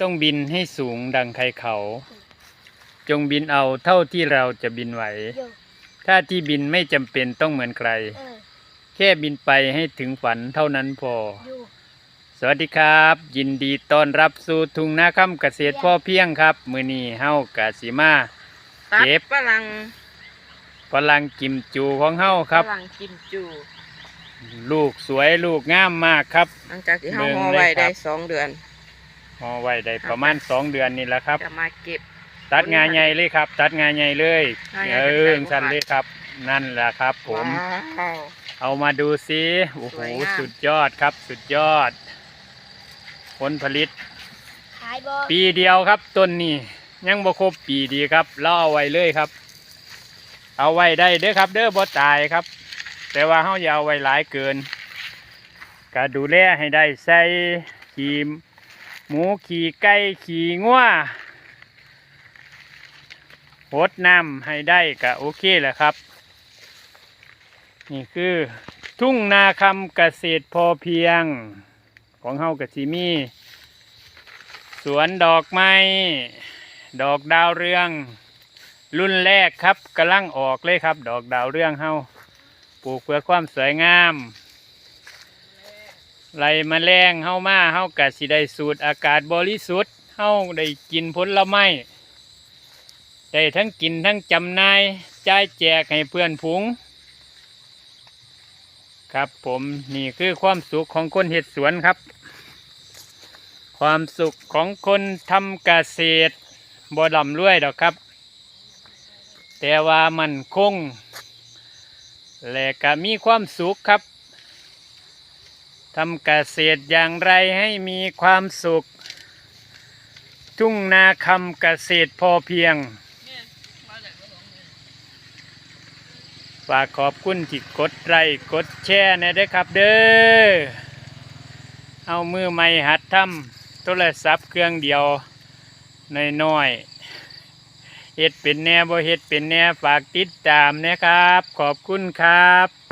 ต้องบินให้สูงดังใครเขา จงบินเอาเท่าที่เราจะบินไหวโยถ้าที่บินไม่จำเป็นต้องเหมือนใครเออแค่บินไปให้ถึงฝันเท่านั้นพอโยสวัสดีครับ ยินดีต้อนรับสู่ทุ่งนาค่ำเกษตรพ่อเพียงครับ มือนี้เฮากะสิมาตัดเก็บฝรั่งพลังกิมจูของเฮาครับฝรั่งกิมจูลูกสวยลูกงามมากครับ หลังจากที่เฮาเบิ่งห่อเลยไว้ครับได้สองเดือน พอไว้ได้ประมาณสองเดือนนี่แหละครับ จะมาเก็บ ตัดงานใหญ่เลยครับ ตัดงานใหญ่เลยงานใหญ่เอเป็นอไง สั้นเลยครับ นั่นแหละครับ ผม ว้าว เอามาดูซิโอ้โหสวยงาม สุดยอดครับ สุดยอด ผลผลิต ขายบอปีเดียวครับต้นนี้ยังบ่ครบปีดีครับเราเอาไว้เลยครับ เอาไว้ได้เด้อครับ เด้อบ่ตายครับ แต่ว่าเฮาอย่าเอาไว้หลายเกินก็ดูแลให้ได้ใส่ขี้ หมูขี้ไก่ขี้งัวหดน้ำให้ได้ก็โอเคแหละครับ นี่คือทุ่งนาคำเกษตรพอเพียง ของเฮากะสิมีสวนดอกไม้ ดอกดาวเรือง รุ่นแรกครับกำลังออกเลยครับ ดอกดาวเรืองเฮาปลูกเพื่อความสวยงาม ไล่แมลงเฮามาเฮากะสิได้สูดอากาศบริสุทธิ์เฮาได้กินผลไม้ได้ทั้งกินทั้งจำนายจ่ายแจกให้เพื่อนฝูงครับผมนี่คือความสุขของคนเห็ดสวนครับ ความสุขของคนทำเกษตรบ่ลำรวยดอกครับ แต่ว่ามันคง และก็มีความสุขครับ ทำเกษตรอย่างไรให้มีความสุข ทุ่งนาคำเกษตรพอเพียง ฝากขอบคุณที่กดไลค์กดแชร์นะเด้อครับเด้อ เอามือไม่หัดทำโทรศัพท์เครื่องเดียวน้อยๆเฮ็ดเป็นแน่บ่เฮ็ดเป็นแน่ฝากติดตามนะครับ ขอบคุณครับ